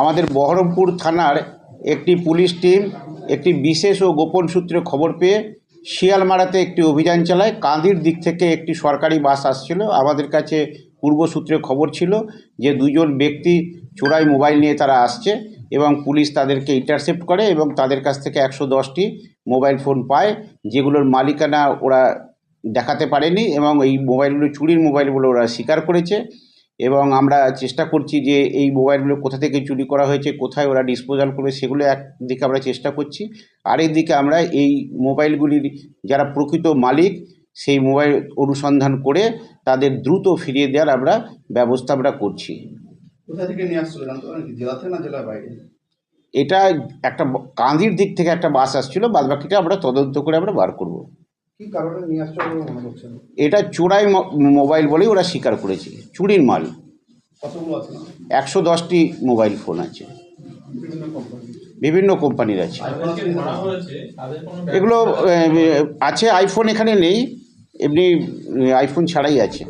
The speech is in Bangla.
আমাদের বহরমপুর থানার একটি পুলিশ টিম, একটি বিশেষ ও গোপন সূত্রে খবর পেয়ে শিয়ালমারাতে একটি অভিযান চালায়। কাঁদির দিক থেকে একটি সরকারি বাস আসছিল। আমাদের কাছে পূর্বসূত্রে খবর ছিল যে, দুজন ব্যক্তি চোরাই মোবাইল নিয়ে তারা আসছে এবং পুলিশ তাদেরকে ইন্টারসেপ্ট করে এবং তাদের কাছ থেকে একশো দশটি মোবাইল ফোন পায়, যেগুলোর মালিকানা ওরা দেখাতে পারেনি এবং এই মোবাইলগুলো, চুরির মোবাইলগুলো ওরা স্বীকার করেছে। এবং আমরা চেষ্টা করছি যে এই মোবাইলগুলো কোথা থেকে চুরি করা হয়েছে কোথায় ওরা ডিসপোজাল করবে সেগুলো একদিকে আমরা চেষ্টা করছি। আরেকদিকে আমরা এই মোবাইলগুলির যারা প্রকৃত মালিক সেই মোবাইল অনুসন্ধান করে তাদের দ্রুত ফিরিয়ে দেওয়ার আমরা ব্যবস্থা আমরা করছি। কোথা থেকে নিয়ে আসছিল জানতে পারেন কি জেলা থেকে না জেলার বাইরে? এটা একটা কাঁদির দিক থেকে একটা বাস আসছিল বাদবাকিটা আমরা তদন্ত করে আমরা বার করব। এটা চোরাই মোবাইল বলেই ওরা স্বীকার করেছে চুরির মাল। একশো দশটি মোবাইল ফোন আছে। বিভিন্ন কোম্পানির। আছে। এগুলো আছে আইফোন এখানে নেই এমনি আইফোন ছাড়াই আছে।